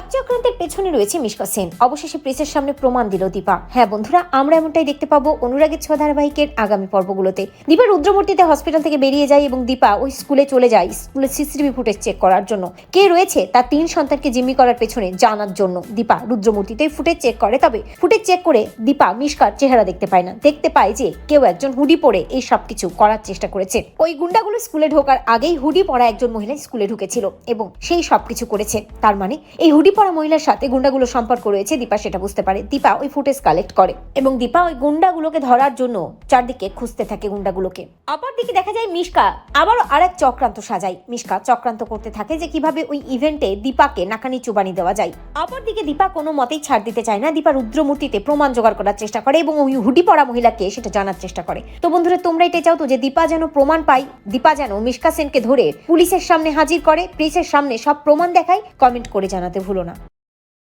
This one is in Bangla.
সব চক্রান্তের পেছনে রয়েছে মিশকা সেন। অবশেষে প্রেসের সামনে প্রমাণ দিল দীপা। হ্যাঁ বন্ধুরা, আমরা এমনটাই দেখতে পাবো অনুরাগের ছ ধারাবাহিকের আগামী পর্বগুলোতে। দীপা রুদ্রমূর্তিতে হসপিটাল থেকে বেরিয়ে যায় এবং দীপা ওই স্কুলে চলে যায় স্কুলের সিসিটিভি ফুটেজ চেক করার জন্য। কে রয়েছে? তার তিন সন্তানকে জিম্মি করার পেছনে জানার জন্য। দীপা রুদ্রমূর্তিতে ফুটেজ চেক করে, তবে ফুটেজ চেক করে দীপা মিশকার চেহারা দেখতে পায় না। দেখতে পায় যে কেউ একজন হুডি পরে এই সব কিছু করার চেষ্টা করেছে। ওই গুন্ডাগুলো স্কুলে ঢোকার আগেই হুডি পরা একজন মহিলা স্কুলে ঢুকেছিল এবং সেই সবকিছু করেছে। তার মানে এই হুডি পরা মহিলার সাথে গুন্ডাগুলো সম্পর্ক রয়েছে। দীপা সেটা বুঝতে পারে। দীপা ওই ফুটেজ কালেক্ট করে এবং দীপা ওই গুন্ডাগুলোকে ধরার জন্য চারদিকে খুঁজতে থাকে গুন্ডাগুলোকে। অপরদিকে দেখা যায় মিশকা আবারও আরেক চক্রান্ত সাজায়। মিশকা চক্রান্ত করতে থাকে যে কীভাবে ওই ইভেন্টে দীপাকে নাকানি চুবানি দেওয়া যায়। অপরদিকে দীপা কোনো মতেই ছাড় দিতে চায় না। দীপা রুদ্রমূর্তিতে প্রমাণ জোগাড় করার চেষ্টা করে এবং ওই হুডি পরা মহিলাকে সেটা জানার চেষ্টা করে। তো বন্ধুরা, তোমরা এটা চাও তো যে দীপা যেন প্রমাণ পাই দীপা যেন মিশকা সেনকে ধরে পুলিশের সামনে হাজির করে প্রেসের সামনে সব প্রমাণ দেখায় কমেন্ট করে জানাতে ভুলো না